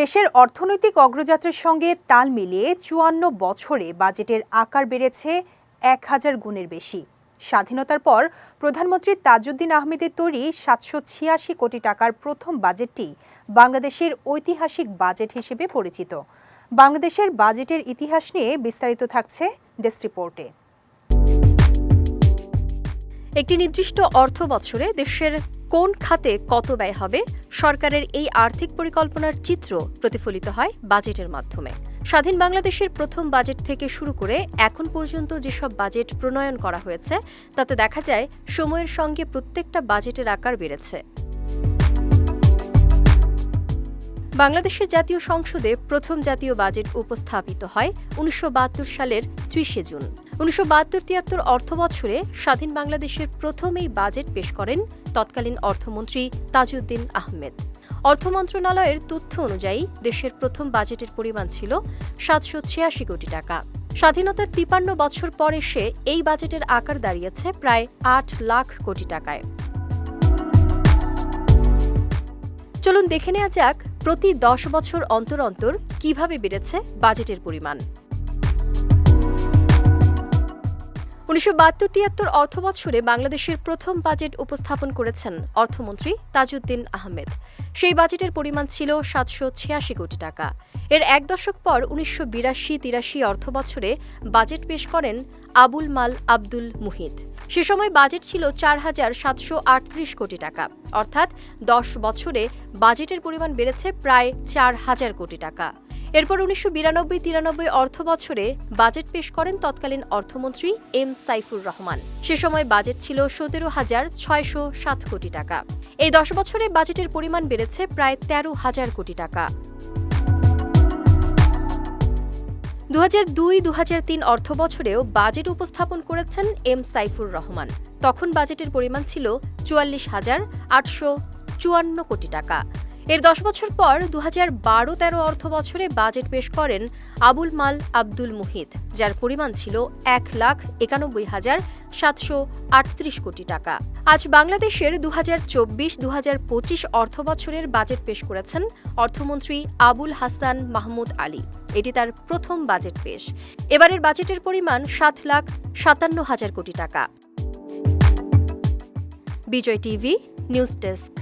দেশের অর্থনৈতিক অগ্রযাত্রার সঙ্গে তাল মিলিয়ে চুয়ান্ন বছরে বাজেটের আকার বেড়েছে এক হাজার গুণের বেশি। স্বাধীনতার পর প্রধানমন্ত্রী তাজউদ্দিন আহমেদের তৈরি সাতশো ছিয়াশি কোটি টাকার প্রথম বাজেটটি বাংলাদেশের ঐতিহাসিক বাজেট হিসেবে পরিচিত। বাংলাদেশের বাজেটের ইতিহাস নিয়ে বিস্তারিত থাকছে ডেস্ক রিপোর্টে। একটি নির্দিষ্ট অর্থ বছরে দেশের কোন খাতে কত ব্যয় হবে? সরকারের এই আর্থিক পরিকল্পনার চিত্র প্রতিফলিত হয় বাজেটের মাধ্যমে। স্বাধীন বাংলাদেশের প্রথম বাজেট থেকে শুরু করে এখন পর্যন্ত যেসব বাজেট প্রণয়ন করা হয়েছে, তাতে দেখা যায় সময়ের সঙ্গে প্রত্যেকটা বাজেটের আকার বেড়েছে। বাংলাদেশের জাতীয় সংসদে প্রথম জাতীয় বাজেট উপস্থাপিত হয় উনিশশো বাহাত্তর সালের ত্রিশে জুন। উনিশশো বাহাত্তর তিয়াত্তর অর্থ বছরে স্বাধীন বাংলাদেশের প্রথম এই বাজেট পেশ করেন তৎকালীন অর্থমন্ত্রী তাজউদ্দিন আহমেদ। অর্থ মন্ত্রণালয়ের তথ্য অনুযায়ী দেশের প্রথম বাজেটের পরিমাণ ছিল সাতশো ছিয়াশি কোটি টাকা। স্বাধীনতার তিপান্ন বছর পর এসে এই বাজেটের আকার দাঁড়িয়েছে প্রায় আট লাখ কোটি টাকায়। চলুন দেখে নেওয়া যাক প্রতি দশ বছর অন্তর অন্তর কীভাবে বেড়েছে বাজেটের পরিমাণ? উনিশশো বাহাত্তর তিয়াত্তর অর্থ বছরে বাংলাদেশের প্রথম বাজেট উপস্থাপন করেছেন অর্থমন্ত্রী তাজউদ্দিন আহমেদ। সেই বাজেটের পরিমাণ ছিল সাতশো ছিয়াশি কোটি টাকা। এর এক দশক পর উনিশশো বিরাশি তিরাশি অর্থ বছরে বাজেট পেশ করেন আবুল মাল আব্দুল মুহিত। সে সময় বাজেট ছিল চার হাজার সাতশো আটত্রিশ কোটি টাকা। অর্থাৎ দশ বছরে বাজেটের পরিমাণ বেড়েছে প্রায় চার হাজার কোটি টাকা। এরপর উনিশশো বিরানব্বই তিরানব্বই অর্থ বছরে বাজেট পেশ করেন তৎকালীন অর্থমন্ত্রী এম সাইফুর রহমান। সে সময় বাজেট ছিল সতেরো হাজার ছয়শো সাত কোটি টাকা। এই দশ বছরে বাজেটের পরিমাণ বেড়েছে প্রায় তেরো হাজার কোটি টাকা। দু হাজার দুই দু হাজার তিন অর্থ বছরেও বাজেট উপস্থাপন করেছেন এম সাইফুর রহমান। তখন বাজেটের পরিমাণ ছিল চুয়াল্লিশ হাজার আটশো চুয়ান্ন কোটি টাকা। এর দশ বছর পর দু হাজার বারো তেরো অর্থ বছরে বাজেট পেশ করেন আবুল মাল আব্দুল মুহিত, যার পরিমাণ ছিল এক লাখ একানব্বই হাজার সাতশো আটত্রিশ কোটি টাকা। আজ বাংলাদেশের দু হাজার চব্বিশ দু হাজার পঁচিশ অর্থ বছরের বাজেট পেশ করেছেন অর্থমন্ত্রী আবুল হাসান মাহমুদ আলী। এটি তার প্রথম বাজেট পেশ। এবারের বাজেটের পরিমাণ সাত লাখ সাতান্ন হাজার কোটি টাকা। Bijoy TV, news desk.